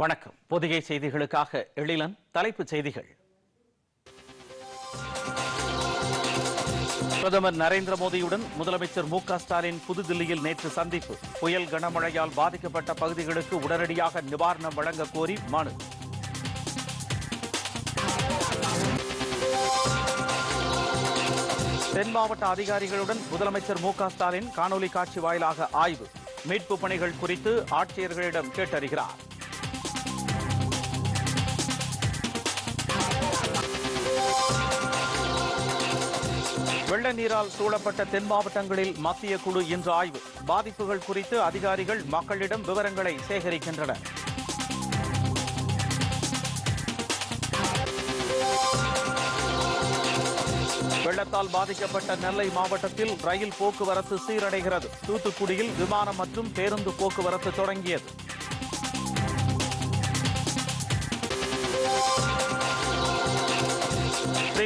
வணக்கம். பொதிகை செய்திகளுக்காக எழிலன் தலைப்புச் செய்திகள். பிரதமர் நரேந்திர மோடியுடன் முதலமைச்சர் மு க ஸ்டாலின் புதுதில்லியில் நேற்று சந்திப்பு. புயல் கனமழையால் பாதிக்கப்பட்ட பகுதிகளுக்கு உடனடியாக நிவாரணம் வழங்க கோரி மனு. தென் மாவட்ட அதிகாரிகளுடன் முதலமைச்சர் மு க ஸ்டாலின் காணொலி காட்சி வாயிலாக ஆய்வு. மீட்பு பணிகள் குறித்து ஆட்சியர்களிடம் கேட்டறிகிறார். வெள்ள நீரால் சூழப்பட்ட தென் மாவட்டங்களில் மத்திய குழு இன்று ஆய்வு. பாதிப்புகள் குறித்து அதிகாரிகள் மக்களிடம் விவரங்களை சேகரிக்கின்றனர். வெள்ளத்தால் பாதிக்கப்பட்ட நெல்லை மாவட்டத்தில் ரயில் போக்குவரத்து சீரடைகிறது. தூத்துக்குடியில் விமானம் மற்றும் பேருந்து போக்குவரத்து தொடங்கியது.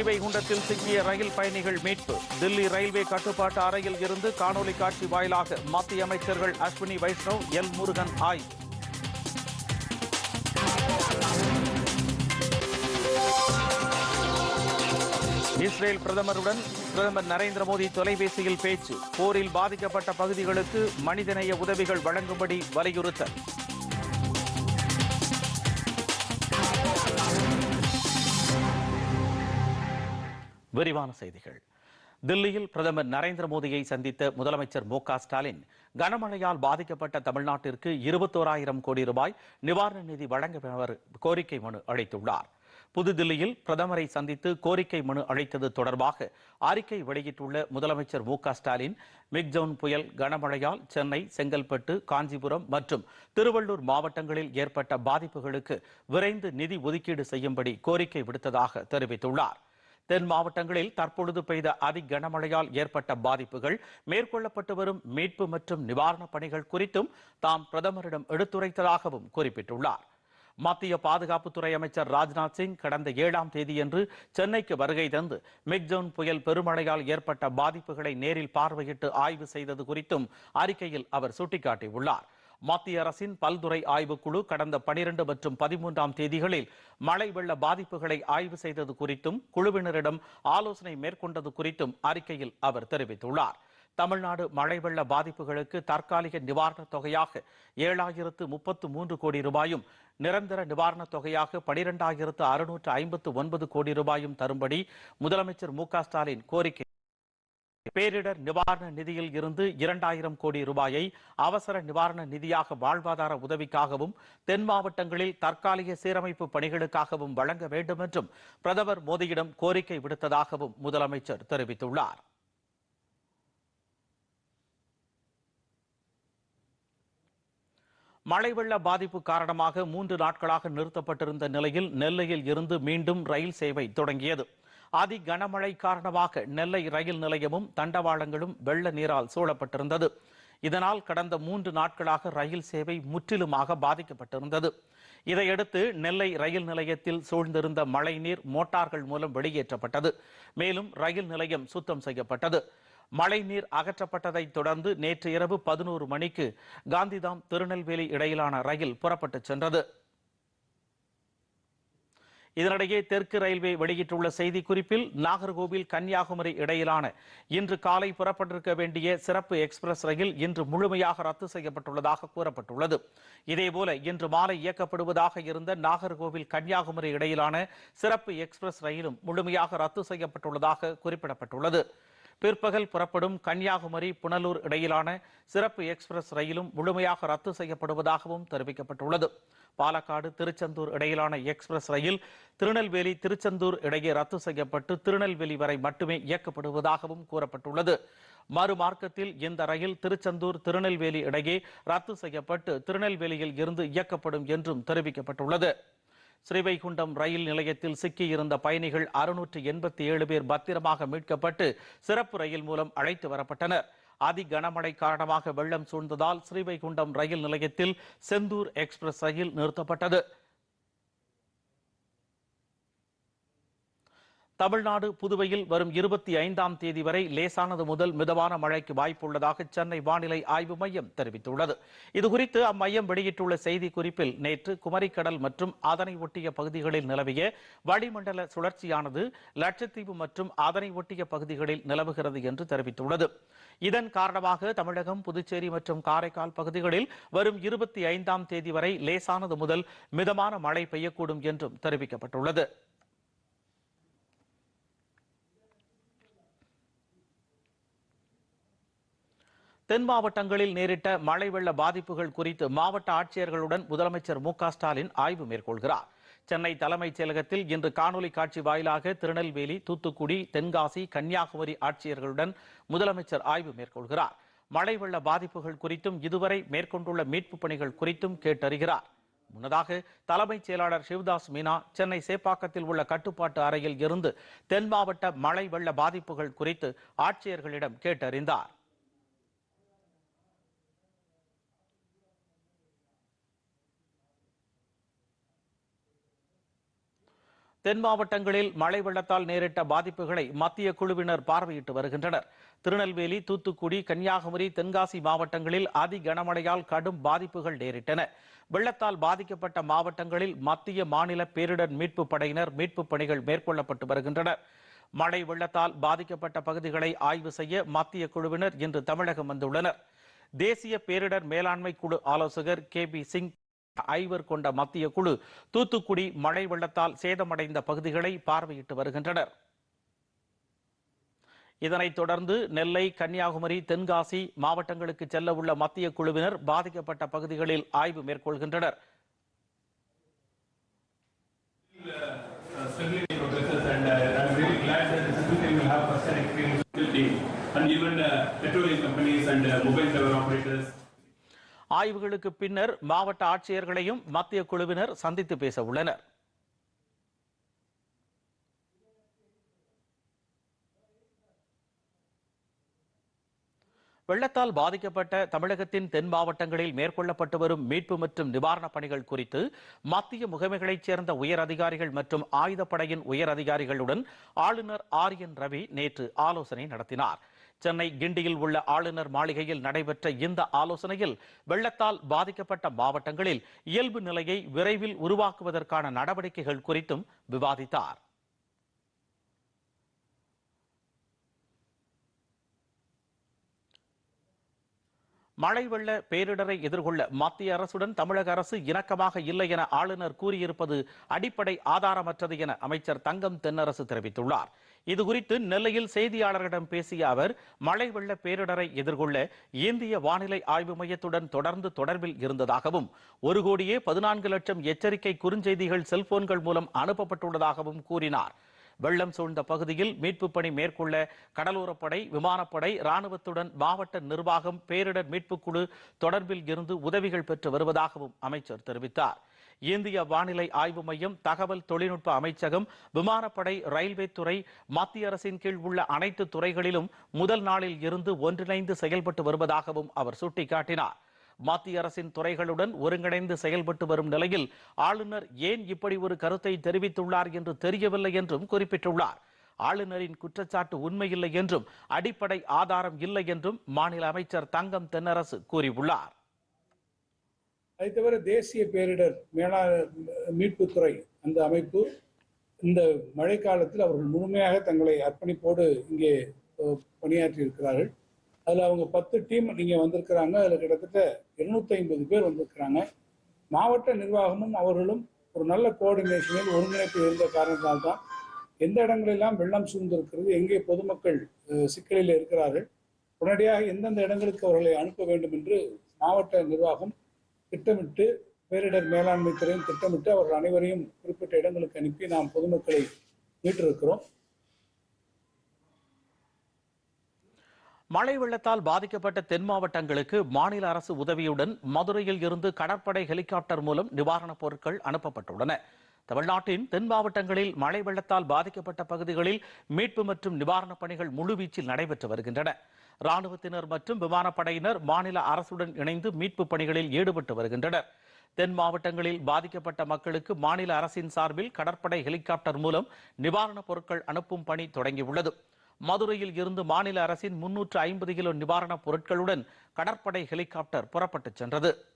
ஸ்ரீவைகுண்டத்தில் சிக்கிய ரயில் பயணிகள் மீட்பு. தில்லி ரயில்வே கட்டுப்பாட்டு அறையில் இருந்து காணொலி காட்சி வாயிலாக மத்திய அமைச்சர்கள் அஸ்வினி வைஷ்ணவ் எல் முருகன் ஆய்வு இஸ்ரேல் பிரதமருடன் பிரதமர் நரேந்திர மோடி தொலைபேசியில் பேச்சு. போரில் பாதிக்கப்பட்ட பகுதிகளுக்கு மனிதநேய உதவிகள் வழங்கும்படி வலியுறுத்தல். விரிவான செய்திகள். தில்லியில் பிரதமர் நரேந்திர மோடியை சந்தித்த முதலமைச்சர் மு ஸ்டாலின் கனமழையால் பாதிக்கப்பட்ட தமிழ்நாட்டிற்கு இருபத்தோராயிரம் கோடி ரூபாய் நிவாரண நிதி வழங்க கோரிக்கை மனு அளித்துள்ளார். புதுதில்லியில் பிரதமரை சந்தித்து கோரிக்கை மனு அளித்தது தொடர்பாக அறிக்கை வெளியிட்டுள்ள முதலமைச்சர் மு ஸ்டாலின் மிக்ஜவுன் புயல் கனமழையால் சென்னை செங்கல்பட்டு காஞ்சிபுரம் மற்றும் திருவள்ளூர் மாவட்டங்களில் ஏற்பட்ட பாதிப்புகளுக்கு விரைந்து நிதி ஒதுக்கீடு செய்யும்படி கோரிக்கை விடுத்ததாக தெரிவித்துள்ளார். தென் மாவட்டங்களில் தற்பொழுது பெய்த அதி கனமழையால் ஏற்பட்ட பாதிப்புகள் மேற்கொள்ளப்பட்டு வரும் மீட்பு மற்றும் நிவாரணப் பணிகள் குறித்தும் தாம் பிரதமரிடம் எடுத்துரைத்ததாகவும் குறிப்பிட்டுள்ளார். மத்திய பாதுகாப்புத்துறை அமைச்சர் ராஜ்நாத் சிங் கடந்த ஏழாம் தேதியன்று சென்னைக்கு வருகை தந்து மிக்ஜோன் புயல் பெருமழையால் ஏற்பட்ட பாதிப்புகளை நேரில் பார்வையிட்டு ஆய்வு செய்தது குறித்தும் அறிக்கையில் அவர் சுட்டிக்காட்டியுள்ளார். மத்திய அரசின் பல்துறை ஆய்வுக்குழு கடந்த பனிரெண்டு மற்றும் பதிமூன்றாம் தேதிகளில் மழை வெள்ள பாதிப்புகளை ஆய்வு செய்தது குறித்தும் குழுவினரிடம் ஆலோசனை மேற்கொண்டது குறித்தும் அறிக்கையில் அவர் தெரிவித்துள்ளார். தமிழ்நாடு மழை வெள்ள பாதிப்புகளுக்கு தற்காலிக நிவாரணத் தொகையாக ஏழாயிரத்து முப்பத்து மூன்று கோடி ரூபாயும் நிரந்தர நிவாரணத் தொகையாக பனிரெண்டாயிரத்து அறுநூற்று ஐம்பத்து ஒன்பது கோடி ரூபாயும் தரும்படி முதலமைச்சர் மு க ஸ்டாலின் கோரிக்கை பேரிடர் நிவாரண நிதியில் இருந்து இரண்டாயிரம் கோடி ரூபாயை அவசர நிவாரண நிதியாக வாழ்வாதார உதவிக்காகவும் தென் மாவட்டங்களில் தற்காலிக சீரமைப்பு பணிகளுக்காகவும் வழங்க வேண்டும் என்றும் பிரதமர் மோடியிடம் கோரிக்கை விடுத்ததாகவும் முதலமைச்சர் தெரிவித்துள்ளார். மழை வெள்ள பாதிப்பு காரணமாக மூன்று நாட்களாக நிறுத்தப்பட்டிருந்த நிலையில் நெல்லையில் இருந்து மீண்டும் ரயில் சேவை தொடங்கியது. அதி கனமழை காரணமாக நெல்லை ரயில் நிலையமும் தண்டவாளங்களும் வெள்ள நீரால் சூழப்பட்டிருந்தது. இதனால் கடந்த மூன்று நாட்களாக ரயில் சேவை முற்றிலுமாக பாதிக்கப்பட்டிருந்தது. இதையடுத்து நெல்லை ரயில் நிலையத்தில் சூழ்ந்திருந்த மழைநீர் மோட்டார்கள் மூலம் வெளியேற்றப்பட்டது. மேலும் ரயில் நிலையம் சுத்தம் செய்யப்பட்டது. மழைநீர் அகற்றப்பட்டதைத் தொடர்ந்து நேற்று இரவு பதினோரு மணிக்கு காந்திதாம் திருநெல்வேலி இடையிலான ரயில் புறப்பட்டுச் சென்றது. இதனிடையே தெற்கு ரயில்வே வெளியிட்டுள்ள செய்திக்குறிப்பில் நாகர்கோவில் கன்னியாகுமரி இடையிலான இன்று காலை புறப்பட்டிருக்க வேண்டிய சிறப்பு எக்ஸ்பிரஸ் ரயில் இன்று முழுமையாக ரத்து செய்யப்பட்டுள்ளதாக கூறப்பட்டுள்ளது. இதேபோல இன்று மாலை இயக்கப்படுவதாக இருந்த நாகர்கோவில் கன்னியாகுமரி இடையிலான சிறப்பு எக்ஸ்பிரஸ் ரயிலும் முழுமையாக ரத்து செய்யப்பட்டுள்ளதாக குறிப்பிடப்பட்டுள்ளது. பிற்பகல் புறப்படும் கன்னியாகுமரி புனலூர் இடையிலான சிறப்பு எக்ஸ்பிரஸ் ரயிலும் முழுமையாக ரத்து செய்யப்படுவதாகவும் தெரிவிக்கப்பட்டுள்ளது. பாலக்காடு திருச்செந்தூர் இடையிலான எக்ஸ்பிரஸ் ரயில் திருநெல்வேலி திருச்செந்தூர் இடையே ரத்து செய்யப்பட்டு திருநெல்வேலி வரை மட்டுமே இயக்கப்படுவதாகவும் கூறப்பட்டுள்ளது. மறுமார்க்கத்தில் இந்த ரயில் திருச்செந்தூர் திருநெல்வேலி இடையே ரத்து செய்யப்பட்டு திருநெல்வேலியில் இருந்து இயக்கப்படும் என்றும் தெரிவிக்கப்பட்டுள்ளது. ஸ்ரீவைகுண்டம் ரயில் நிலையத்தில் சிக்கியிருந்த பயணிகள் அறுநூற்று எண்பத்தி ஏழு பேர் பத்திரமாக மீட்கப்பட்டு சிறப்பு ரயில் மூலம் அழைத்து வரப்பட்டனர். அதி கனமழை காரணமாக வெள்ளம் சூழ்ந்ததால் ஸ்ரீவைகுண்டம் ரயில் நிலையத்தில் செந்தூர் எக்ஸ்பிரஸ் ரயில் நிறுத்தப்பட்டது. தமிழ்நாடு புதுவையில் வரும் இருபத்தி ஐந்தாம் தேதி வரை லேசானது முதல் மிதமான மழைக்கு வாய்ப்புள்ளதாக சென்னை வானிலை ஆய்வு மையம் தெரிவித்துள்ளது. இதுகுறித்து அம்மையம் வெளியிட்டுள்ள செய்தி குறிப்பில் நேற்று குமரிக்கடல் மற்றும் அதனை ஒட்டிய பகுதிகளில் நிலவிய வளிமண்டல சுழற்சியானது லட்சத்தீவு மற்றும் அதனை ஒட்டிய பகுதிகளில் நிலவுகிறது என்று தெரிவித்துள்ளது. இதன் காரணமாக தமிழகம் புதுச்சேரி மற்றும் காரைக்கால் பகுதிகளில் வரும் இருபத்தி ஐந்தாம் தேதி வரை லேசானது முதல் மிதமான மழை பெய்யக்கூடும் என்றும் தெரிவிக்கப்பட்டுள்ளது. தென் மாவட்டங்களில் நேரிட்ட மழை வெள்ள பாதிப்புகள் குறித்து மாவட்ட ஆட்சியர்களுடன் முதலமைச்சர் மு ஸ்டாலின் ஆய்வு மேற்கொள்கிறார். சென்னை தலைமைச் செயலகத்தில் இன்று காணொலி காட்சி வாயிலாக திருநெல்வேலி தூத்துக்குடி தென்காசி கன்னியாகுமரி ஆட்சியர்களுடன் முதலமைச்சர் ஆய்வு மேற்கொள்கிறார். மழை வெள்ள பாதிப்புகள் குறித்தும் இதுவரை மேற்கொண்டுள்ள மீட்புப் பணிகள் குறித்தும் கேட்டறிகிறார். முன்னதாக தலைமைச் செயலாளர் சிவதாஸ் மீனா சென்னை சேப்பாக்கத்தில் உள்ள கட்டுப்பாட்டு அறையில் இருந்து தென் மாவட்ட மழை வெள்ள பாதிப்புகள் குறித்து ஆட்சியர்களிடம் கேட்டறிந்தார். தென் மாவட்டங்களில் மழை வெள்ளத்தால் நேரிட்ட பாதிப்புகளை மத்திய குழுவினர் பார்வையிட்டு வருகின்றனர். திருநெல்வேலி தூத்துக்குடி கன்னியாகுமரி தென்காசி மாவட்டங்களில் அதி கனமழையால் கடும் பாதிப்புகள் நேரிட்டன. வெள்ளத்தால் பாதிக்கப்பட்ட மாவட்டங்களில் மத்திய மாநில பேரிடர் மீட்பு படையினர் மீட்பு பணிகள் மேற்கொள்ளப்பட்டு வருகின்றனர். மழை வெள்ளத்தால் பாதிக்கப்பட்ட பகுதிகளை ஆய்வு செய்ய மத்திய குழுவினர் இன்று தமிழகம் வந்துள்ளனர். தேசிய பேரிடர் மேலாண்மை குழு ஆலோசகர் கே பி சிங் ஐவர் கொண்ட மத்திய குழு தூத்துக்குடி மழை வெள்ளத்தால் சேதமடைந்த பகுதிகளை பார்வையிட்டு வருகின்றனர் இதனைத் தொடர்ந்து நெல்லை கன்னியாகுமரி தென்காசி மாவட்டங்களுக்கு செல்ல உள்ள மத்திய குழுவினர் பாதிக்கப்பட்ட பகுதிகளில் ஆய்வு மேற்கொள்கின்றனர் And even uh, petroleum companies and uh, mobile tower operators. ஆய்வுகளுக்கு பின்னர் மாவட்ட ஆட்சியர்களையும் மத்திய குழுவினர் சந்தித்து பேச உள்ளனர். வெள்ளத்தால் பாதிக்கப்பட்ட தமிழகத்தின் தென் மாவட்டங்களில் மேற்கொள்ளப்பட்டு வரும் மீட்பு மற்றும் நிவாரணப் பணிகள் குறித்து மத்திய முகமைகளைச் சேர்ந்த உயர் அதிகாரிகள் மற்றும் ஆயுதப்படையின் உயர் அதிகாரிகளுடன் ஆளுநர் ஆர் என் ரவி நேற்று ஆலோசனை நடத்தினார். சென்னை கிண்டியில் உள்ள ஆளுநர் மாளிகையில் நடைபெற்ற இந்த ஆலோசனையில் வெள்ளத்தால் பாதிக்கப்பட்ட மாவட்டங்களில் இயல்பு நிலையை விரைவில் உருவாக்குவதற்கான நடவடிக்கைகள் குறித்தும் விவாதித்தார். மழை வெள்ள பேரிடரை எதிர்கொள்ள மத்திய அரசுடன் தமிழக அரசு இணக்கமாக இல்லை என ஆளுநர் கூறியிருப்பது அடிப்படை ஆதாரமற்றது என அமைச்சர் தங்கம் தென்னரசு தெரிவித்துள்ளார். இதுகுறித்து நெல்லையில் செய்தியாளர்களிடம் பேசிய அவர் மழை வெள்ள பேரிடரை எதிர்கொள்ள இந்திய வானிலை ஆய்வு மையத்துடன் தொடர்ந்து தொடர்பில் இருந்ததாகவும் ஒரு கோடியே பதினான்கு லட்சம் எச்சரிக்கை குறுஞ்செய்திகள் செல்போன்கள் மூலம் அனுப்பப்பட்டுள்ளதாகவும் கூறினார். வெள்ளம் சூழ்ந்த பகுதியில் மீட்புப் பணி மேற்கொள்ள கடலோரப்படை விமானப்படை ராணுவத்துடன் மாவட்ட நிர்வாகம் பேரிடர் மீட்புக் குழு தொடர்பில் இருந்து உதவிகள் பெற்று வருவதாகவும் அமைச்சர் தெரிவித்தார். இந்திய வானிலை ஆய்வு மையம் தகவல் தொழில்நுட்ப அமைச்சகம் விமானப்படை ரயில்வே துறை மத்திய அரசின் கீழ் உள்ள அனைத்து துறைகளிலும் முதல் நாளில் இருந்து ஒன்றிணைந்து செயல்பட்டு வருவதாகவும் அவர் சுட்டிக்காட்டினார். மத்திய அரசின் துறைகளுடன் ஒருங்கிணைந்து செயல்பட்டு வரும் நிலையில் ஆளுநர் ஏன் இப்படி ஒரு கருத்தை தெரிவித்துள்ளார் என்று தெரியவில்லை என்றும் குறிப்பிட்டுள்ளார். ஆளுநரின் குற்றச்சாட்டு உண்மையில்லை என்றும் அடிப்படை ஆதாரம் இல்லை என்றும் மாநில அமைச்சர் தங்கம் தென்னரசு கூறியுள்ளார். அதை தவிர தேசிய பேரிடர் மேலாளர் மீட்புத்துறை அந்த அமைப்பு இந்த மழைக்காலத்தில் அவர்கள் முழுமையாக தங்களை அர்ப்பணிப்போடு இங்கே பணியாற்றி இருக்கிறார்கள் அதில் அவங்க பத்து டீம் இங்கே வந்திருக்கிறாங்க. அதில் கிட்டத்தட்ட இருநூத்தி ஐம்பது பேர் வந்திருக்கிறாங்க. மாவட்ட நிர்வாகமும் அவர்களும் ஒரு நல்ல கோஆர்டினேஷனில் ஒருங்கிணைப்பு இருந்த காரணத்தால்தான் எந்த இடங்களெல்லாம் வெள்ளம் சூழ்ந்திருக்கிறது எங்கே பொதுமக்கள் சிக்கலில் இருக்கிறார்கள் உடனடியாக எந்தெந்த இடங்களுக்கு அவர்களை அனுப்ப வேண்டும் என்று மாவட்ட நிர்வாகம் திட்டமிட்டு பேரிடர் மேலாண்மை துறையும் திட்டமிட்டு அவர்கள் அனைவரையும் குறிப்பிட்ட இடங்களுக்கு அனுப்பி நாம் பொதுமக்களை மீட்டிருக்கிறோம். மழை வெள்ளத்தால் பாதிக்கப்பட்ட தென் மாவட்டங்களுக்கு மாநில அரசு உதவியுடன் மதுரையில் இருந்து கடற்படை ஹெலிகாப்டர் மூலம் நிவாரணப் பொருட்கள் அனுப்பப்பட்டுள்ளன. தமிழ்நாட்டின் தென் மாவட்டங்களில் மழை வெள்ளத்தால் பாதிக்கப்பட்ட பகுதிகளில் மீட்பு மற்றும் நிவாரணப் பணிகள் முழுவீச்சில் நடைபெற்று வருகின்றன. ராணுவத்தினர் மற்றும் விமானப்படையினர் மாநில அரசுடன் இணைந்து மீட்பு பணிகளில் ஈடுபட்டு வருகின்றனர். தென் மாவட்டங்களில் பாதிக்கப்பட்ட மக்களுக்கு மாநில அரசின் சார்பில் கடற்படை ஹெலிகாப்டர் மூலம் நிவாரணப் பொருட்கள் அனுப்பும் பணி தொடங்கியுள்ளது. மதுரையில் இருந்து மாநில அரசின் முன்னூற்று ஐம்பது கிலோ நிவாரணப் பொருட்களுடன் கடற்படை ஹெலிகாப்டர் புறப்பட்டுச் சென்றது.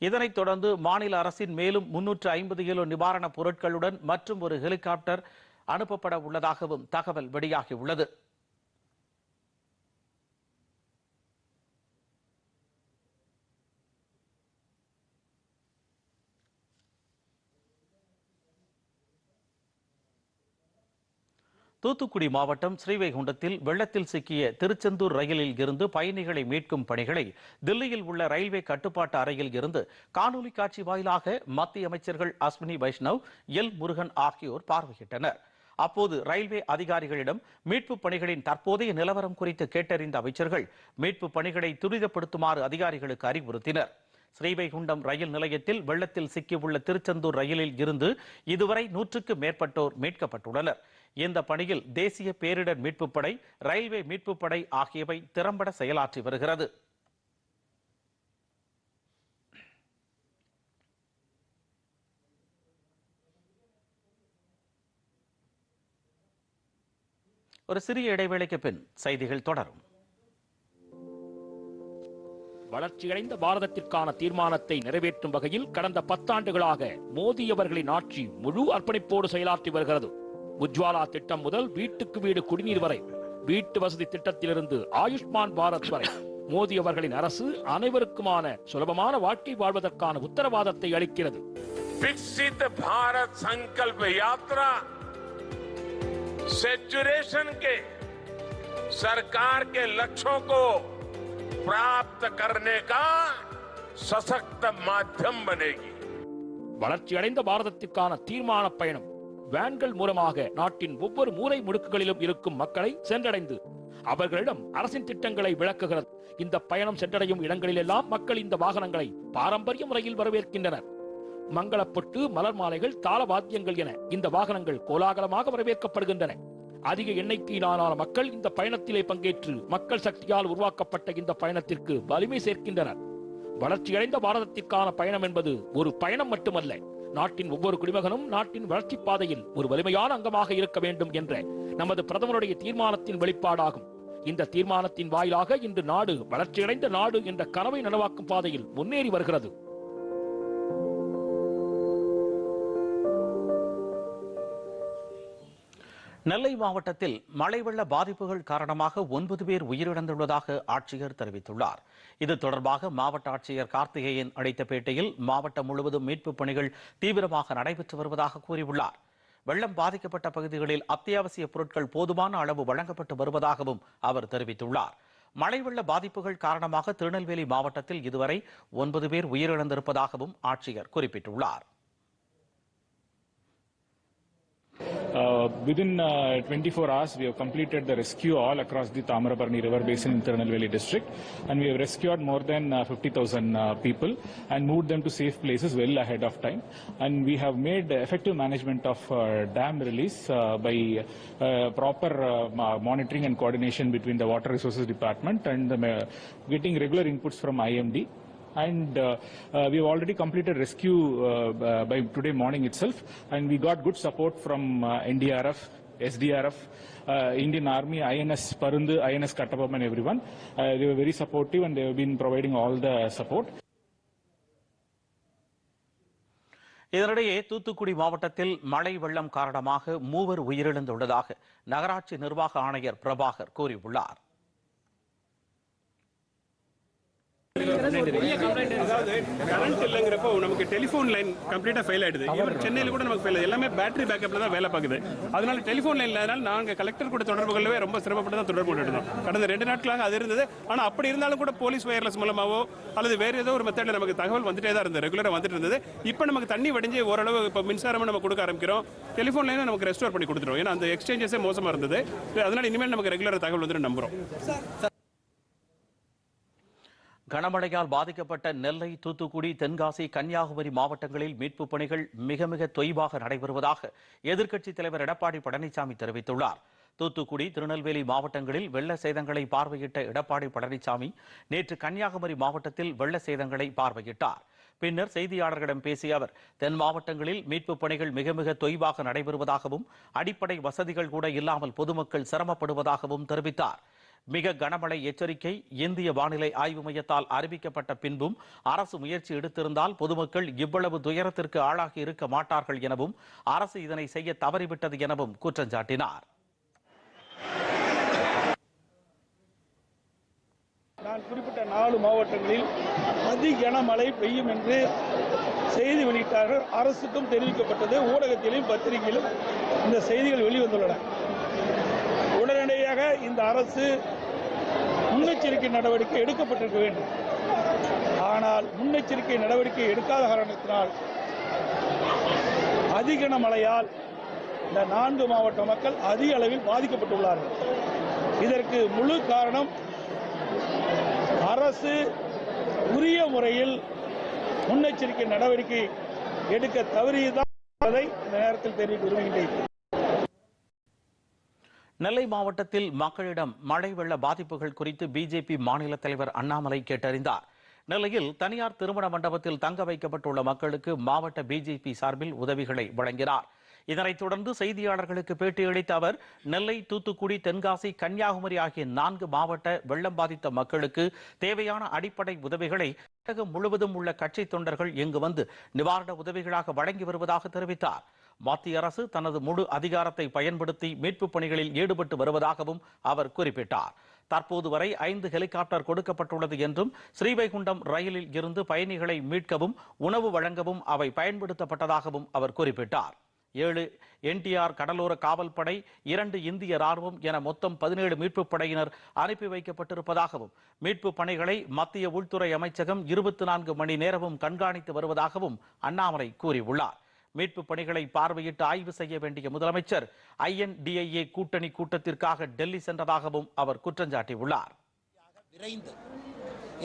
இதனைத் தொடர்ந்து மாநில அரசின் மேலும் முன்னூற்று ஐம்பது கிலோ நிவாரணப் பொருட்களுடன் மற்றும் ஒரு ஹெலிகாப்டர் அனுப்பப்பட உள்ளதாகவும் தகவல் வெளியாகியுள்ளது. தூத்துக்குடி மாவட்டம் ஸ்ரீவைகுண்டத்தில் வெள்ளத்தில் சிக்கிய திருச்செந்தூர் ரயிலில் இருந்து பயணிகளை மீட்கும் பணிகளை தில்லியில் உள்ள ரயில்வே கட்டுப்பாட்டு அறையில் இருந்து காணொலி காட்சி வாயிலாக மத்திய அமைச்சர்கள் அஸ்வினி வைஷ்ணவ் எல். முருகன் ஆகியோர் பார்வையிட்டனர். அப்போது ரயில்வே அதிகாரிகளிடம் மீட்பு பணிகளின் தற்போதைய நிலவரம் குறித்து கேட்டறிந்த அமைச்சர்கள் மீட்பு பணிகளை துரிதப்படுத்துமாறு அதிகாரிகளுக்கு அறிவுறுத்தினர். ஸ்ரீவைகுண்டம் ரயில் நிலையத்தில் வெள்ளத்தில் சிக்கியுள்ள திருச்செந்தூர் ரயிலில் இருந்து இதுவரை நூற்றுக்கு மேற்பட்டோர் மீட்கப்பட்டுள்ளனர். இந்த பணியில் தேசிய பேரிடர் மீட்புப் படை ரயில்வே மீட்புப் படை ஆகியவை திறம்பட செயலாற்றி வருகிறது. ஒரு சிறிய இடைவேளைக்கு பின் செய்திகள் தொடரும். வளர்ச்சியடைந்த பாரதத்திற்கான தீர்மானத்தை நிறைவேற்றும் வகையில் கடந்த பத்தாண்டுகளாக மோடி அவர்களின் ஆட்சி முழு அர்ப்பணிப்போடு செயலாற்றி வருகிறது உஜ்வாலா திட்டம் முதல் வீட்டுக்கு வீடு குடிநீர் வரை வீட்டு வசதி திட்டத்திலிருந்து ஆயுஷ்மான் பாரத் வரை மோடி அவர்களின் அரசு அனைவருக்குமான சுலபமான வாழ்க்கை வாழ்வதற்கான உத்தரவாதத்தை அளிக்கிறது विकसित भारत संकल्प यात्रा सेचुरेशन के सरकार के लक्ष्यों को प्राप्त करने का सशक्त माध्यम बनेगी வளர்ச்சியடைந்த பாரதத்திற்கான தீர்மான பயணம் வேன்கள் மூலமாக நாட்டின் ஒவ்வொரு மூலை முடுக்குகளிலும் இருக்கும் மக்களை சென்றடைந்து அவர்களிடம் அரசின் திட்டங்களை விளக்குகிறது இந்த பயணம் சென்றடையும் இடங்களிலெல்லாம் மக்கள் இந்த வாகனங்களை பாரம்பரிய முறையில் வரவேற்கின்றனர் மங்களப்பொட்டு மலர் மாலைகள் தாள வாத்தியங்கள் என இந்த வாகனங்கள் கோலாகலமாக வரவேற்கப்படுகின்றன அதிக எண்ணிக்கையிலான மக்கள் இந்த பயணத்திலே பங்கேற்று மக்கள் சக்தியால் உருவாக்கப்பட்ட இந்த பயணத்திற்கு வலிமை சேர்க்கின்றனர். வளர்ச்சியடைந்த பாரதத்திற்கான பயணம் என்பது ஒரு பயணம் மட்டுமல்ல. நாட்டின் ஒவ்வொரு குடிமகனும் நாட்டின் வளர்ச்சி பாதையில் ஒரு வலிமையான அங்கமாக இருக்க வேண்டும் என்ற நமது பிரதமருடைய தீர்மானத்தின் வெளிப்பாடாகும். இந்த தீர்மானத்தின் வாயிலாக இன்று நாடு வளர்ச்சியடைந்த நாடு என்ற கனவை நனவாக்கும் பாதையில் முன்னேறி வருகிறது. நெல்லை மாவட்டத்தில் மழை வெள்ள பாதிப்புகள் காரணமாக ஒன்பது பேர் உயிரிழந்துள்ளதாக ஆட்சியர் தெரிவித்துள்ளார். இது தொடர்பாக மாவட்ட ஆட்சியர் கார்த்திகேயன் அளித்த பேட்டியில் மாவட்டம் முழுவதும் மீட்புப் பணிகள் தீவிரமாக நடைபெற்று வருவதாக கூறியுள்ளார். வெள்ளம் பாதிக்கப்பட்ட பகுதிகளில் அத்தியாவசிய பொருட்கள் போதுமான அளவு வழங்கப்பட்டு வருவதாகவும் அவர் தெரிவித்துள்ளார். மழை வெள்ள பாதிப்புகள் காரணமாக திருநெல்வேலி மாவட்டத்தில் இதுவரை ஒன்பது பேர் உயிரிழந்திருப்பதாகவும் ஆட்சியர் குறிப்பிட்டுள்ளார். Within uh, 24 hours, we have completed the rescue all across the Tamarabarni River Basin in Tirunelveli district, and we have rescued more than uh, 50,000 uh, people and moved them to safe places well ahead of time. And we have made effective management of uh, dam release uh, by uh, proper uh, monitoring and coordination between the Water Resources Department and getting regular inputs from IMD and uh, uh, we have already completed rescue uh, uh, by today morning itself and we got good support from uh, ndrf sdrf uh, indian army ins parundu ins kattapam and everyone uh, they were very supportive and they have been providing all the support இதனிடையே தூத்துக்குடி மாவட்டத்தில் மழை வெள்ளம் காரணமாக மூவர் உயிரிழந்துள்ளதாக நகராட்சி நிர்வாக ஆணையர் பிரபாகர் கூறியுள்ளார் அதாவது கரண்ட் இல்லைங்கிறப்போ நமக்கு டெலிஃபோன் லைன் கம்ப்ளீட்டா ஃபெயில் ஆயிடுது. சென்னையில கூட நமக்கு ஃபெயில் எல்லாமே பேட்டரி பேக்கப்ல தான் வேலை பார்க்குது. அதனால டெலிஃபோன் லைன் இல்லாதனால நாங்க கலெக்டர் கூட தொடர்பு கொள்ளவே ரொம்ப சிரமப்பட்டு தான் தொடர்பு கொண்டு இருந்தோம். கடந்த ரெண்டு நாட்களாக அது இருந்தது. ஆனா அப்படி இருந்தாலும் கூட போலீஸ் வயர்லெஸ் மூலமாவோ அல்லது வேற ஏதோ ஒரு மெத்தட்ல நமக்கு தகவல் வந்துட்டே தான் இருந்தது. ரெகுலரா வந்துட்டு இருந்தது. இப்போ நமக்கு தண்ணி வடிஞ்சு ஓரளவு இப்போ மின்சாரமும் நம்ம கொடுக்க ஆரம்பிக்கிறோம். டெலிஃபோன் லைனும் நமக்கு ரெஸ்டோர் பண்ணி கொடுத்துரும் ஏன்னா அந்த எக்ஸ்சேஞ்சஸே மோசமா இருந்தது. அதனால இனிமேல் நமக்கு ரெகுலர் தகவல் வந்துட்டு நம்புறோம். கனமழையால் பாதிக்கப்பட்ட நெல்லை தூத்துக்குடி தென்காசி கன்னியாகுமரி மாவட்டங்களில் மீட்புப் பணிகள் மிக மிக தொய்வாக நடைபெறுவதாக எதிர்க்கட்சித் தலைவர் எடப்பாடி பழனிசாமி தெரிவித்துள்ளார். தூத்துக்குடி திருநெல்வேலி மாவட்டங்களில் வெள்ள சேதங்களை பார்வையிட்ட எடப்பாடி பழனிசாமி நேற்று கன்னியாகுமரி மாவட்டத்தில் வெள்ள சேதங்களை பார்வையிட்டார். பின்னர் செய்தியாளர்களிடம் பேசிய அவர் தென் மாவட்டங்களில் மீட்புப் பணிகள் மிக மிக தொய்வாக நடைபெறுவதாகவும் அடிப்படை வசதிகள் கூட இல்லாமல் பொதுமக்கள் சிரமப்படுவதாகவும் தெரிவித்தார். மிக கனமழை எச்சரிக்கை இந்திய வானிலை ஆய்வு மையத்தால் அறிவிக்கப்பட்ட பின்பும் அரசு முயற்சி எடுத்திருந்தால் பொதுமக்கள் இவ்வளவு துயரத்திற்கு ஆளாகி இருக்க மாட்டார்கள் எனவும் அரசு இதனை செய்ய தவறிவிட்டது எனவும் குற்றம் சாட்டினார். நான் குறிப்பிட்ட நாலு மாவட்டங்களில் அதி கனமழை பெய்யும் என்று செய்தி வெளியிட்டார்கள். அரசுக்கும் தெரிவிக்கப்பட்டது ஊடகத்திலும் பத்திரிகையிலும் இந்த செய்திகள் வெளிவந்துள்ளன. உடனடியாக இந்த அரசு முன்னெச்சரிக்கை நடவடிக்கை எடுக்கப்பட்டிருக்க வேண்டும். ஆனால் முன்னெச்சரிக்கை நடவடிக்கை எடுக்காத காரணத்தினால் அதிகன மழையால் இந்த நான்கு மாவட்ட மக்கள் அதிக அளவில் பாதிக்கப்பட்டுள்ளார்கள். இதற்கு முழு காரணம் அரசு உரிய முறையில் முன்னெச்சரிக்கை நடவடிக்கை எடுக்க தவறியதான் என்பதை இந்த நேரத்தில் தெரிவிக்க விரும்புகின்றேன். நெல்லை மாவட்டத்தில் மக்களிடம் மழை வெள்ள பாதிப்புகள் குறித்து பிஜேபி மாநில தலைவர் அண்ணாமலை கேட்டறிந்தார். நெல்லையில் தனியார் திருமண மண்டபத்தில் தங்க வைக்கப்பட்டுள்ள மக்களுக்கு மாவட்ட பிஜேபி சார்பில் உதவிகளை வழங்கினார். இதனைத் தொடர்ந்து செய்தியாளர்களுக்கு பேட்டியளித்த அவர் நெல்லை தூத்துக்குடி தென்காசி கன்னியாகுமரி ஆகிய நான்கு மாவட்ட வெள்ளம் பாதித்த மக்களுக்கு தேவையான அடிப்படை உதவிகளை தமிழகம் முழுவதும் உள்ள கட்சி தொண்டர்கள் இங்கு வந்து நிவாரண உதவிகளாக வழங்கி வருவதாக தெரிவித்தார். மத்திய அரசு தனது முழு அதிகாரத்தை பயன்படுத்தி மீட்புப் பணிகளில் ஈடுபட்டு வருவதாகவும் அவர் குறிப்பிட்டார். தற்போது வரை ஐந்து ஹெலிகாப்டர் கொடுக்கப்பட்டுள்ளது என்றும் ஸ்ரீவைகுண்டம் ரயிலில் இருந்து பயணிகளை மீட்கவும் உணவு வழங்கவும் அவை பயன்படுத்தப்பட்டதாகவும் அவர் குறிப்பிட்டார். ஏழு என்டிஆர் கடலோர காவல்படை இரண்டு இந்திய ராணுவம் என மொத்தம் பதினேழு மீட்புப் படையினர் அனுப்பி வைக்கப்பட்டிருப்பதாகவும் மீட்புப் பணிகளை மத்திய உள்துறை அமைச்சகம் இருபத்தி நான்கு மணி நேரமும் கண்காணித்து வருவதாகவும் அண்ணாமலை கூறியுள்ளார். மீட்பு பணிகளை பார்வையிட்டு ஆய்வு செய்ய வேண்டிய முதலமைச்சர் ஐஎன்டிஐஏ கூட்டணி கூட்டத்திற்காக டெல்லி சென்றதாகவும் அவர் குற்றம் சாட்டியுள்ளார். விரைந்து.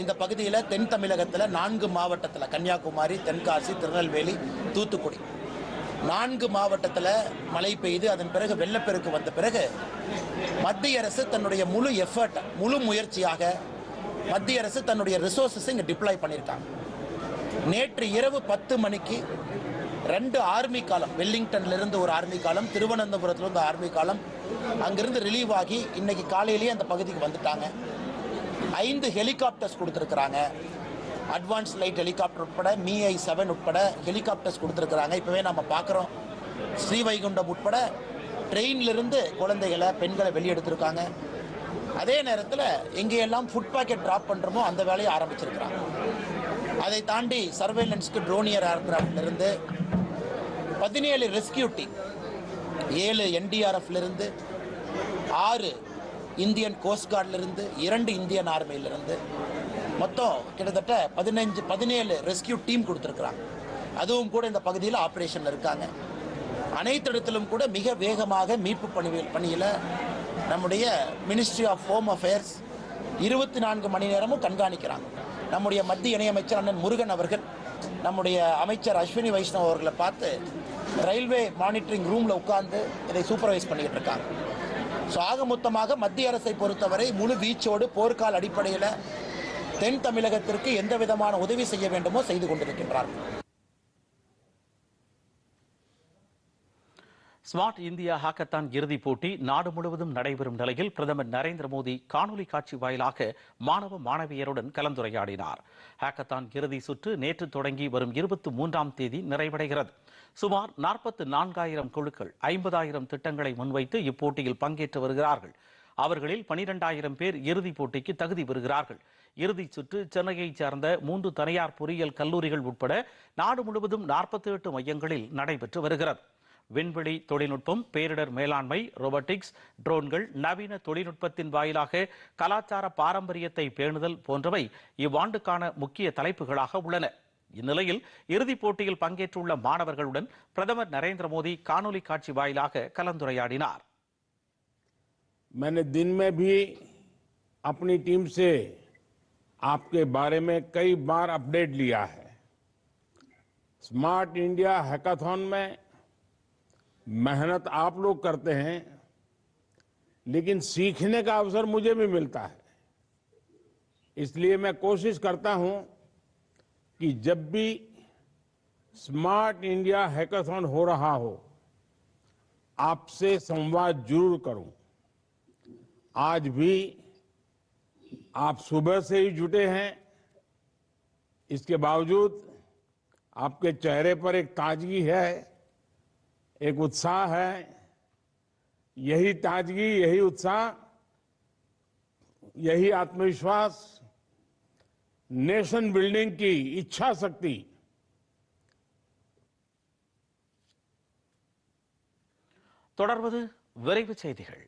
இந்த பகுதியில் தென் தமிழகத்தில் நான்கு மாவட்டத்தில் கன்னியாகுமரி தென்காசி திருநெல்வேலி தூத்துக்குடி. நான்கு மாவட்டத்தில் மழை பெய்து அதன் பிறகு வெள்ளப்பெருக்கு வந்த பிறகு மத்திய அரசு தன்னுடைய முழு எஃபர்ட் முழு முயற்சியாக மத்திய அரசு தன்னுடைய ரிசோர்ஸஸ் இங்கே டிப்ளாய் பண்ணியிருக்காங்க. நேற்று இரவு பத்து மணிக்கு ரெண்டு ஆர்மி காலம். வெல்லிங்டன்ல இருந்து ஒரு ஆர்மி காலம் திருவனந்தபுரத்துல இருந்து ஆர்மி காலம். அங்கிருந்து ரிலீவ் ஆகி இன்னைக்கு காலையிலேயே அந்த பகுதிக்கு வந்துட்டாங்க. ஐந்து ஹெலிகாப்டர்ஸ் கொடுத்துருக்குறாங்க. அட்வான்ஸ் லைட் ஹெலிகாப்டர் உட்பட மிஐ செவன் உட்பட ஹெலிகாப்டர்ஸ் கொடுத்துருக்குறாங்க. இப்போவே நம்ம பார்க்குறோம். ஸ்ரீவைகுண்டம் உட்பட ட்ரெயின்லேருந்து குழந்தைகளை பெண்களை வெளியெடுத்திருக்காங்க. அதே நேரத்தில் எங்கேயெல்லாம் ஃபுட் பேக்கெட் ட்ராப் பண்ணுறோமோ அந்த வேலையை ஆரம்பிச்சிருக்கிறாங்க. அதை தாண்டி சர்வேலன்ஸ்க்கு ட்ரோனியர் ஏர்கிராஃப்ட்லேருந்து பதினேழு ரெஸ்கியூ டீம் ஏழு என்டிஆர்எஃப்ல இருந்து ஆறு இந்தியன் கோஸ்ட் இருந்து இரண்டு இந்தியன் ஆர்மியில இருந்து மொத்தம் கிட்டத்தட்ட பதினஞ்சு பதினேழு ரெஸ்கியூ டீம் கொடுத்துருக்குறாங்க. அதுவும் கூட இந்த பகுதியில் ஆப்ரேஷனில் இருக்காங்க. அனைத்து இடத்திலும் கூட மிக வேகமாக மீட்பு பணிகள் பணியில் நம்முடைய மினிஸ்ட்ரி ஆஃப் ஹோம் அஃபேர்ஸ் இருபத்தி நான்கு மணி நேரமும் கண்காணிக்கிறாங்க. நம்முடைய மத்திய இணையமைச்சர் அண்ணன் முருகன் அவர்கள் நம்முடைய அமைச்சர் அஸ்வினி வைஷ்ணவ் அவர்களை பார்த்து ரயில்வே மானிட்டரிங் ரூமில் உட்கார்ந்து இதை சூப்பர்வைஸ் பண்ணிக்கிட்டு இருக்காங்க. ஸோ ஆக மொத்தமாக மத்திய அரசை பொறுத்தவரை முழு வீச்சோடு போர்க்கால அடிப்படையில் தென் தமிழகத்திற்கு எந்த விதமான உதவி செய்ய வேண்டுமோ செய்து கொண்டிருக்கின்றார்கள். ஸ்மார்ட் இந்தியா ஹாக்கத்தான் இறுதிப் போட்டி நாடு முழுவதும் நடைபெறும் நிலையில் பிரதமர் நரேந்திர மோடி காணொலி காட்சி வாயிலாக மாணவ மாணவியருடன் கலந்துரையாடினார். ஹாக்கத்தான் இறுதி சுற்று நேற்று தொடங்கி வரும் இருபத்தி மூன்றாம் தேதி நிறைவடைகிறது. சுமார் நாற்பத்து நான்காயிரம் குழுக்கள் ஐம்பதாயிரம் திட்டங்களை முன்வைத்து இப்போட்டியில் பங்கேற்று வருகிறார்கள். அவர்களில் பனிரெண்டாயிரம் பேர் இறுதிப் போட்டிக்கு தகுதி பெறுகிறார்கள். இறுதிச் சுற்று சென்னையைச் சேர்ந்த மூன்று தனியார் பொறியியல் கல்லூரிகள் உட்பட நாடு முழுவதும் நாற்பத்தி எட்டு மையங்களில் நடைபெற்று வருகிறது. விண்வெளி தொழில்நுட்பம் பேரிடர் மேலாண்மை ரோபோட்டிக்ஸ் ட்ரோன்கள் நவீன தொழில்நுட்பத்தின் வாயிலாக கலாச்சார பாரம்பரியத்தை பேணுதல் போன்றவை இவ்வாண்டுக்கான முக்கிய தலைப்புகளாக உள்ளன. இந்நிலையில் இறுதிப் போட்டியில் பங்கேற்றுள்ள மாணவர்களுடன் பிரதமர் நரேந்திர மோடி காணொலி காட்சி வாயிலாக கலந்துரையாடினார் मैंने दिन में भी अपनी टीम से आपके बारे में कई बार अपडेट लिया है स्मार्ट इंडिया हैकाथॉन में मेहनत आप लोग करते हैं लेकिन सीखने का अवसर मुझे भी मिलता है इसलिए मैं कोशिश करता हूं कि जब भी स्मार्ट इंडिया हैकाथॉन हो रहा हो, आपसे संवाद ज़रूर करूँ। आज भी आप सुबह से ही जुटे हैं। इसके बावजूद आपके चेहरे पर एक ताजगी है, एक उत्साह है। यही ताजगी, यही उत्साह, यही आत्मविश्वास नेशन बिल्डिंग की इच्छा शक्ति தொடர்வது விரைவு செய்திகள்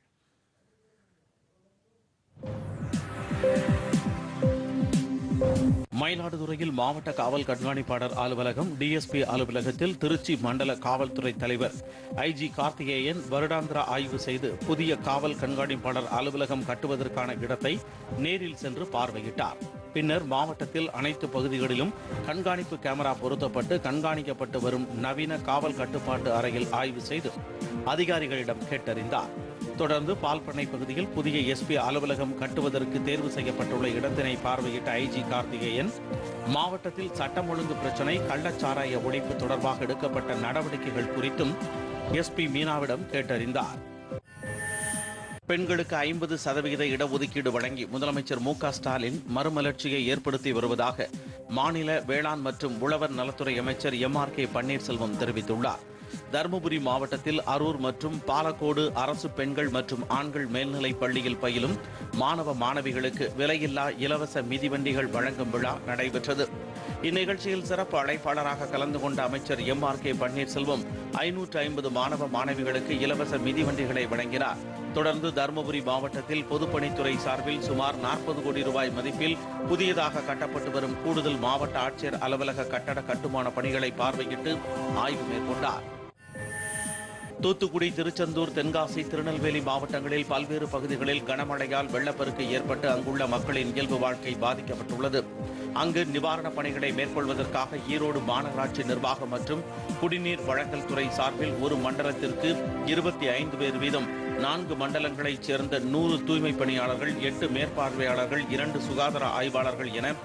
மயிலாடுதுறையில் மாவட்ட காவல் கண்காணிப்பாளர் அலுவலகம் டிஎஸ்பி அலுவலகத்தில் திருச்சி மண்டல காவல்துறை தலைவர் ஐஜி கார்த்திகேயன் வருடாந்திர ஆய்வு செய்து புதிய காவல் கண்காணிப்பாளர் அலுவலகம் கட்டுவதற்கான இடத்தை நேரில் சென்று பார்வையிட்டார். பின்னர் மாவட்டத்தில் அனைத்து பகுதிகளிலும் கண்காணிப்பு கேமரா பொருத்தப்பட்டு கண்காணிக்கப்பட்டு வரும் நவீன காவல் கட்டுப்பாட்டு அறையில் ஆய்வு செய்து அதிகாரிகளிடம் கேட்டறிந்தார். தொடர்ந்து பால்பண்ணை பகுதியில் புதிய எஸ்பி அலுவலகம் கட்டுவதற்கு தேர்வு செய்யப்பட்டுள்ள இடத்தினை பார்வையிட்ட ஐஜி கார்த்திகேயன் மாவட்டத்தில் சட்டம் ஒழுங்கு பிரச்சினை கள்ளச்சாராய ஒழிப்பு தொடர்பாக எடுக்கப்பட்ட நடவடிக்கைகள் குறித்தும் எஸ்பி மீனாவிடம் கேட்டறிந்தார். பெண்களுக்கு ஐம்பது சதவிகித இடஒதுக்கீடு வழங்கி முதலமைச்சர் மு க ஸ்டாலின் மறுமலர்ச்சியை ஏற்படுத்தி வருவதாக மாநில வேளாண் மற்றும் உழவர் நலத்துறை அமைச்சர் எம் ஆர் கே பன்னீர்செல்வம் தெரிவித்துள்ளார். தருமபுரி மாவட்டத்தில் அரூர் மற்றும் பாலக்கோடு அரசு பெண்கள் மற்றும் ஆண்கள் மேல்நிலைப் பள்ளியில் பயிலும் மாணவ மாணவிகளுக்கு விலையில்லா இலவச மிதிவண்டிகள் வழங்கும் விழா நடைபெற்றது. இந்நிகழ்ச்சியில் சிறப்பு அழைப்பாளராக கலந்து கொண்ட அமைச்சர் எம் ஆர் கே பன்னீர்செல்வம் ஐநூற்று ஐம்பது மாணவ மாணவிகளுக்கு இலவச மிதிவண்டிகளை வழங்கினார். தொடர்ந்து தருமபுரி மாவட்டத்தில் பொதுப்பணித்துறை சார்பில் சுமார் நாற்பது கோடி ரூபாய் மதிப்பில் புதியதாக கட்டப்பட்டு வரும் கூடுதல் மாவட்ட ஆட்சியர் அலுவலக கட்டட கட்டுமான பணிகளை பார்வையிட்டு ஆய்வு மேற்கொண்டார். தூத்துக்குடி திருச்செந்தூர் தென்காசி திருநெல்வேலி மாவட்டங்களில் பல்வேறு பகுதிகளில் கனமழையால் வெள்ளப்பெருக்கு ஏற்பட்டு அங்குள்ள மக்களின் இயல்பு வாழ்க்கை பாதிக்கப்பட்டுள்ளது. அங்கு நிவாரணப் பணிகளை மேற்கொள்வதற்காக ஈரோடு மாநகராட்சி நிர்வாகம் மற்றும் குடிநீர் வழங்கல் துறை சார்பில் ஒரு மண்டலத்திற்கு இருபத்தி ஐந்து பேர் வீதம் நான்கு மண்டலங்களைச் சேர்ந்த நூறு தூய்மை பணியாளர்கள் எட்டு மேற்பார்வையாளர்கள் இரண்டு சுகாதார ஆய்வாளர்கள் என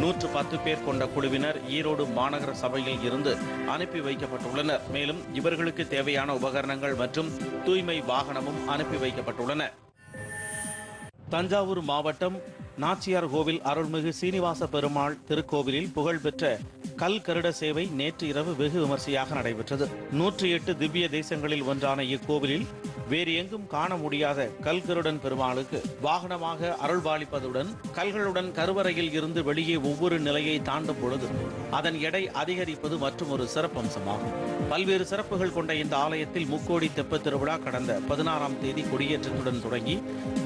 நூற்று பத்து பேர் கொண்ட குழுவினர் ஈரோடு மாநகர சபையில் இருந்து அனுப்பி வைக்கப்பட்டுள்ளனர். மேலும் இவர்களுக்கு தேவையான உபகரணங்கள் மற்றும் தூய்மை வாகனமும் அனுப்பி வைக்கப்பட்டுள்ளன. தஞ்சாவூர் மாவட்டம் நாச்சியார் கோவில் அருள்மிகு சீனிவாச பெருமாள் திருக்கோவிலில் புகழ்பெற்ற கல் கருட சேவை நேற்று இரவு வெகு விமர்சையாக நடைபெற்றது. நூற்றி எட்டு திவ்ய தேசங்களில் ஒன்றான இக்கோவிலில் வேறு எங்கும் காண முடியாத கல்கருடன் பெருமாளுக்கு வாகனமாக அருள்பாலிப்பதுடன் கல்களுடன் கருவறையில் இருந்து வெளியே ஒவ்வொரு நிலையை தாண்டும் பொழுது அதன் எடை அதிகரிப்பது மற்றும் ஒரு சிறப்பம்சமாகும். பல்வேறு சிறப்புகள் கொண்ட இந்த ஆலயத்தில் முக்கோடி தெப்ப திருவிழா கடந்த பதினாறாம் தேதி கொடியேற்றத்துடன் தொடங்கி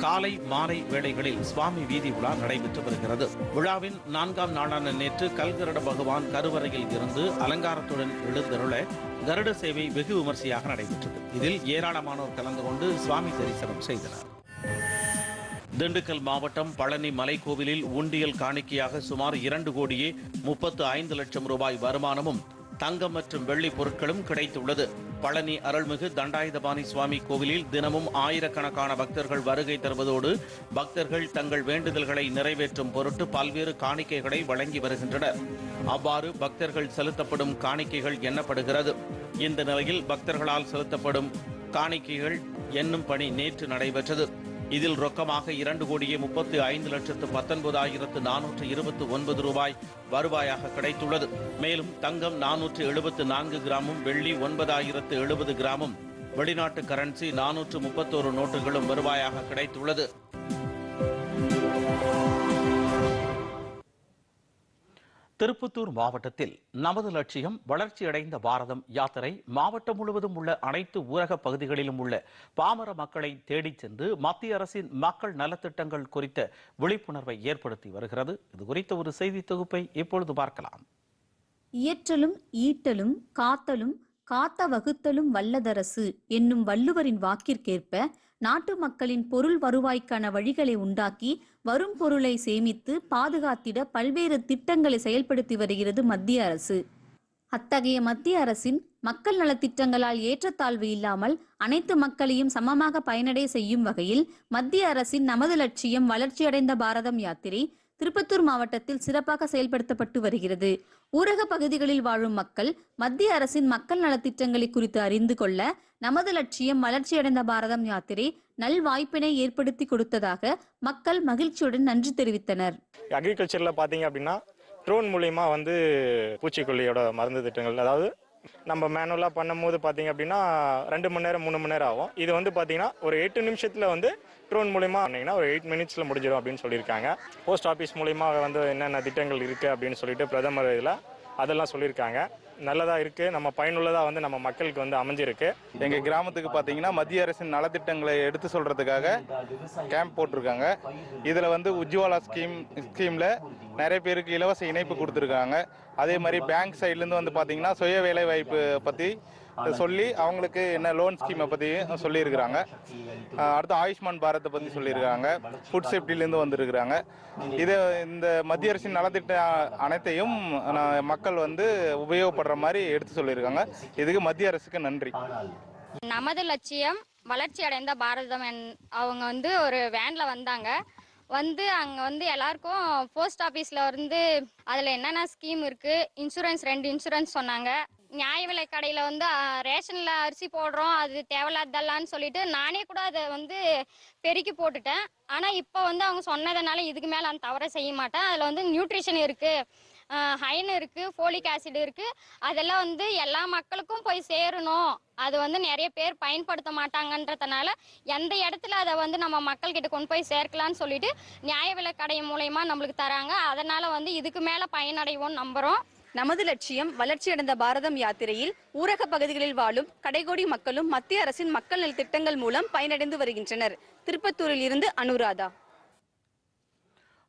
காலை மாலை வேளைகளில் சுவாமி வீதி விழா நடைபெற்று வருகிறது. விழாவின் நான்காம் நாளான நேற்று கல்கருட பகவான் கருவறையில் இருந்து அலங்காரத்துடன் எழுந்தருள கருட சேவை வெகு விமர்சையாக நடைபெற்றது. இதில் ஏராளமானோர் கலந்து கொண்டு சுவாமி தரிசனம் செய்தனர். திண்டுக்கல் மாவட்டம் பழனி மலைக்கோவிலில் உண்டியல் காணிக்கையாக சுமார் இரண்டு கோடியே முப்பத்து ஐந்து லட்சம் ரூபாய் வருமானமும் தங்கம் மற்றும் வெள்ளி பொருட்களும் கிடைத்துள்ளது. பழனி அருள்மிகு தண்டாயுதபாணி சுவாமி கோவிலில் தினமும் ஆயிரக்கணக்கான பக்தர்கள் வருகை தருவதோடு பக்தர்கள் தங்கள் வேண்டுதல்களை நிறைவேற்றும் பொருட்டு பல்வேறு காணிக்கைகளை வழங்கி வருகின்றனர். அவ்வாறு பக்தர்கள் செலுத்தப்படும் காணிக்கைகள் எண்ணப்படுகிறது. இந்த நிலையில் பக்தர்களால் செலுத்தப்படும் காணிக்கைகள் என்னும் பணி நேற்று நடைபெற்றது. இதில் ரொக்கமாக இரண்டு கோடியே முப்பத்தி ஐந்து லட்சத்து பத்தொன்பதாயிரத்து நானூற்று இருபத்தி ஒன்பது ரூபாய் வருவாயாக கிடைத்துள்ளது. மேலும் தங்கம் நானூற்று எழுபத்து நான்கு கிராமும் வெள்ளி ஒன்பதாயிரத்து எழுபது கிராமும் வெளிநாட்டு கரன்சி நானூற்று முப்பத்தோரு நோட்டுகளும் வருவாயாக கிடைத்துள்ளது. திருப்பத்தூர் மாவட்டத்தில் நமது லட்சியம் வளர்ச்சியடைந்த பாரதம் யாத்திரை மாவட்டம் முழுவதும் உள்ள அனைத்து ஊரக பகுதிகளிலும் உள்ள பாமர மக்களை தேடிச் சென்று மத்திய அரசின் மக்கள் நலத்திட்டங்கள் குறித்த விழிப்புணர்வை ஏற்படுத்தி வருகிறது. இது குறித்த ஒரு செய்தி தொகுப்பை இப்பொழுது பார்க்கலாம். இயற்றலும் ஈட்டலும் காத்தலும் காத்த வகுத்தலும் வல்லதரசு என்னும் வள்ளுவரின் வாக்கிற்கேற்ப நாட்டு மக்களின் பொருள் வருவாய்க்கான வழிகளை உண்டாக்கி வரும் பொருளை சேமித்து பாதுகாத்திட பல்வேறு திட்டங்களை செயல்படுத்தி வருகிறது மத்திய அரசு. அத்தகைய மத்திய அரசின் மக்கள் நலத்திட்டங்களால் ஏற்றத்தாழ்வு இல்லாமல் அனைத்து மக்களையும் சமமாக பயனடைய செய்யும் வகையில் மத்திய அரசின் நமது லட்சியம் வளர்ச்சியடைந்த பாரதம் யாத்திரை திருப்பத்தூர் மாவட்டத்தில் சிறப்பாக செயல்படுத்தப்பட்டு வருகிறது. ஊரக பகுதிகளில் வாழும் மக்கள் மத்திய அரசின் மக்கள் நலத்திட்டங்களை குறித்து அறிந்து கொள்ள நமது லட்சியம் வளர்ச்சியடைந்த பாரதம் யாத்திரை நல் வாய்ப்பினை ஏற்படுத்தி கொடுத்ததாக மக்கள் மகிழ்ச்சியுடன் நன்றி தெரிவித்தனர். அக்ரிகல்ச்சரில் பார்த்தீங்க அப்படின்னா ட்ரோன் மூலியமா வந்து பூச்சிக்கொல்லியோட மருந்து திட்டங்கள் அதாவது நம்ம மேனுவலாக பண்ணும்போது பார்த்தீங்க அப்படின்னா ரெண்டு மணி நேரம் மூணு மணி நேரம் ஆகும். இது வந்து பார்த்தீங்கன்னா ஒரு எட்டு நிமிஷத்தில் வந்து ட்ரோன் மூலிமா பண்ணிங்கன்னா ஒரு எயிட் மினிட்ஸில் முடிஞ்சிடும் அப்படின்னு சொல்லியிருக்காங்க. போஸ்ட் ஆஃபீஸ் மூலிமா வந்து என்னென்ன திட்டங்கள் இருக்குது அப்படின்னு சொல்லிட்டு பிரதமர் இதில் அதெல்லாம் சொல்லியிருக்காங்க. நல்லதாக இருக்குது நம்ம பயனுள்ளதாக வந்து நம்ம மக்களுக்கு வந்து அமைஞ்சிருக்கு. எங்க கிராமத்துக்கு பாத்தீங்கன்னா மத்திய அரசின் நலத்திட்டங்களை எடுத்து சொல்றதுக்காக கேம்ப் போட்டிருக்காங்க. இதுல வந்து உஜ்வாலா ஸ்கீம் ஸ்கீம்ல நிறைய பேருக்கு இலவச இணைப்பு கொடுத்துருக்காங்க. அதே மாதிரி பேங்க் சைட்ல இருந்து வந்து பாத்தீங்கன்னா சுய வேலை வாய்ப்பு பத்தி சொல்லி அவங்களுக்கு என்ன லோன் ஸ்கீமை பத்தி சொல்லியிருக்கிறாங்க. அடுத்து ஆயுஷ்மான் பாரத்தை பத்தி சொல்லியிருக்காங்க ஃபுட் சேஃப்டிலேருந்து வந்திருக்கிறாங்க. இது இந்த மத்திய அரசின் நலத்திட்ட அனைத்தையும் நான் மக்கள் வந்து உபயோகப்படுற மாதிரி எடுத்து சொல்லியிருக்காங்க. இதுக்கு மத்திய அரசுக்கு நன்றி. நமது லட்சியம் வளர்ச்சி அடைந்த பாரதம் அவங்க வந்து ஒரு வேன்ல வந்தாங்க. வந்து அங்கே வந்து எல்லாருக்கும் போஸ்ட் ஆஃபீஸில் வந்து அதில் என்னென்ன ஸ்கீம் இருக்குது இன்சூரன்ஸ் ரெண்டு இன்சூரன்ஸ் சொன்னாங்க. நியாய விலை கடையில் வந்து ரேஷனில் அரிசி போடுறோம் அது தேவையில்லாதல்லான்னு சொல்லிட்டு நானே கூட அதை வந்து பெருக்கி போட்டுட்டேன். ஆனால் இப்போ வந்து அவங்க சொன்னதுனால இதுக்கு மேலே அந்த தவறை செய்ய மாட்டேன். அதில் வந்து நியூட்ரிஷன் இருக்குது ஹைன் இருக்கு ஃபோலிக் ஆசிட் இருக்கு. அதெல்லாம் வந்து எல்லா மக்களுக்கும் போய் சேரணும். அது வந்து நிறைய பேர் பயன்படுத்த மாட்டாங்கன்றதுனால எந்த இடத்துல அதை வந்து நம்ம மக்கள்கிட்ட கொண்டு போய் சேர்க்கலாம்னு சொல்லிட்டு நியாய விலை கடை மூலயமா நம்மளுக்கு தராங்க. அதனால வந்து இதுக்கு மேல பயனடைவோம்னு நம்புறோம். நமது லட்சியம் வளர்ச்சியடைந்த பாரதம் யாத்திரையில் ஊரக பகுதிகளில் வாழும் கடைகோடி மக்களும் மத்திய அரசின் மக்கள் நலத்திட்டங்கள் மூலம் பயனடைந்து வருகின்றனர். திருப்பத்தூரில் இருந்து அனுராதா.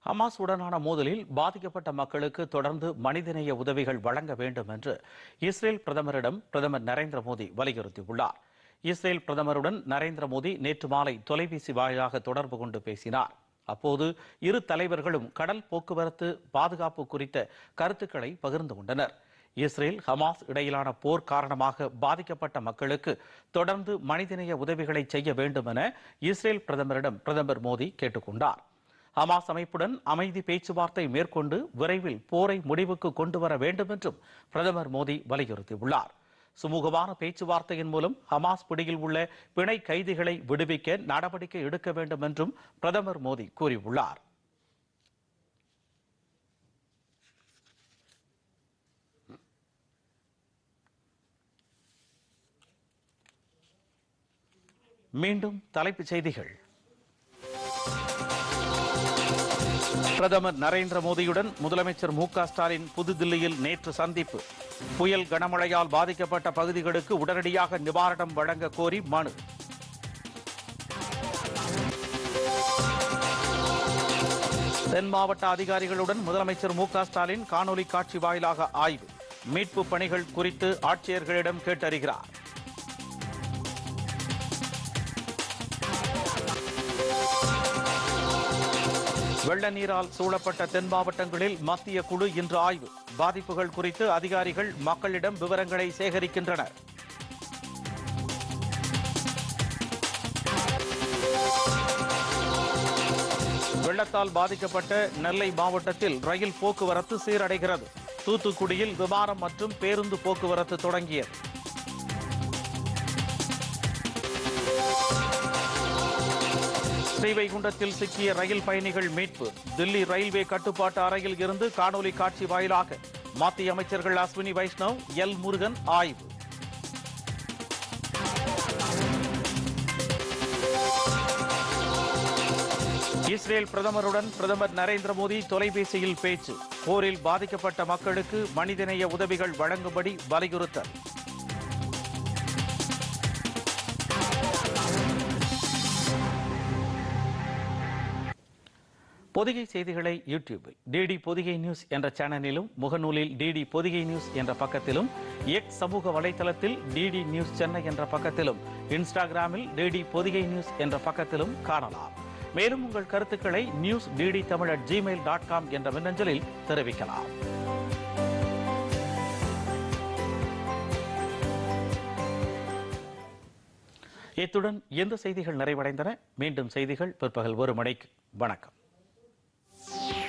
ஹமாஸ் உடனான மோதலில் பாதிக்கப்பட்ட மக்களுக்கு தொடர்ந்து மனிதநேய உதவிகள் வழங்க வேண்டும் என்று இஸ்ரேல் பிரதமரிடம் பிரதமர் நரேந்திர மோடி வலியுறுத்தியுள்ளார். இஸ்ரேல் பிரதமருடன் நரேந்திர மோடி நேற்று மாலை தொலைபேசி வாயிலாக தொடர்பு கொண்டு பேசினார். அப்போது இரு தலைவர்களும் கடல் போக்குவரத்து பாதுகாப்பு குறித்த கருத்துக்களை பகிர்ந்து கொண்டனர். இஸ்ரேல் ஹமாஸ் இடையிலான போர் காரணமாக பாதிக்கப்பட்ட மக்களுக்கு தொடர்ந்து மனிதநேய உதவிகளை செய்ய வேண்டும் என இஸ்ரேல் பிரதமரிடம் பிரதமர் மோடி கேட்டுக்கொண்டார். ஹமாஸ் அமைப்புடன் அமைதி பேச்சுவார்த்தை மேற்கொண்டு விரைவில் போரை முடிவுக்கு கொண்டு வர வேண்டும் என்றும் பிரதமர் மோடி வலியுறுத்தியுள்ளார். சுமூகமான பேச்சுவார்த்தையின் மூலம் ஹமாஸ் பிடியில் உள்ள பிணை கைதிகளை விடுவிக்க நடவடிக்கை எடுக்க வேண்டும் என்றும் பிரதமர் மோடி கூறியுள்ளார். மீண்டும் தலைப்புச் செய்திகள். பிரதமர் நரேந்திர மோடியுடன் முதலமைச்சர் மு க ஸ்டாலின் புதுதில்லியில் நேற்று சந்திப்பு. புயல் கனமழையால் பாதிக்கப்பட்ட பகுதிகளுக்கு உடனடியாக நிவாரணம் வழங்க கோரி மனு. தென் மாவட்ட அதிகாரிகளுடன் முதலமைச்சர் மு ஸ்டாலின் காணொலி காட்சி வாயிலாக ஆய்வு. மீட்பு பணிகள் குறித்து ஆட்சியர்களிடம் கேட்டறிகிறார். வெள்ள நீரால் சூழப்பட்ட தென் மாவட்டங்களில் மத்திய குழு இன்று ஆய்வு. பாதிப்புகள் குறித்து அதிகாரிகள் மக்களிடம் விவரங்களை சேகரிக்கின்றனர். வெள்ளத்தால் பாதிக்கப்பட்ட நெல்லை மாவட்டத்தில் ரயில் போக்குவரத்து சீரடைகிறது. தூத்துக்குடியில் விமானம் மற்றும் பேருந்து போக்குவரத்து தொடங்கியது. ஸ்ரீவைகுண்டத்தில் சிக்கிய ரயில் பயணிகள் மீட்பு. தில்லி ரயில்வே கட்டுப்பாட்டு அறையில் இருந்து காணொலி காட்சி வாயிலாக மத்திய அமைச்சர்கள் அஸ்வினி வைஷ்ணவ் எல் முருகன் ஆய்வு. இஸ்ரேல் பிரதமருடன் பிரதமர் நரேந்திர மோடி தொலைபேசியில் பேச்சு. போரில் பாதிக்கப்பட்ட மக்களுக்கு மனிதநேய உதவிகள் வழங்கும்படி வலியுறுத்தல். பொதிகை செய்திகளை யூடியூபில் டிடி பொதிகை நியூஸ் என்ற சேனலிலும் முகநூலில் டிடி பொதிகை நியூஸ் என்ற பக்கத்திலும் எக்ஸ் சமூக வலைதளத்தில் டிடி நியூஸ் சென்னை என்ற பக்கத்திலும் இன்ஸ்டாகிராமில் டிடி பொதிகை நியூஸ் என்ற பக்கத்திலும் காணலாம். மேலும் உங்கள் கருத்துக்களை news DD Tamil at Gmail dot com என்ற மின்னஞ்சலில் தெரிவிக்கலாம். இத்துடன் எந்த செய்திகள் நிறைவடைந்தன. மீண்டும் செய்திகள் பிற்பகல் ஒரு மணிக்கு. வணக்கம். Bye.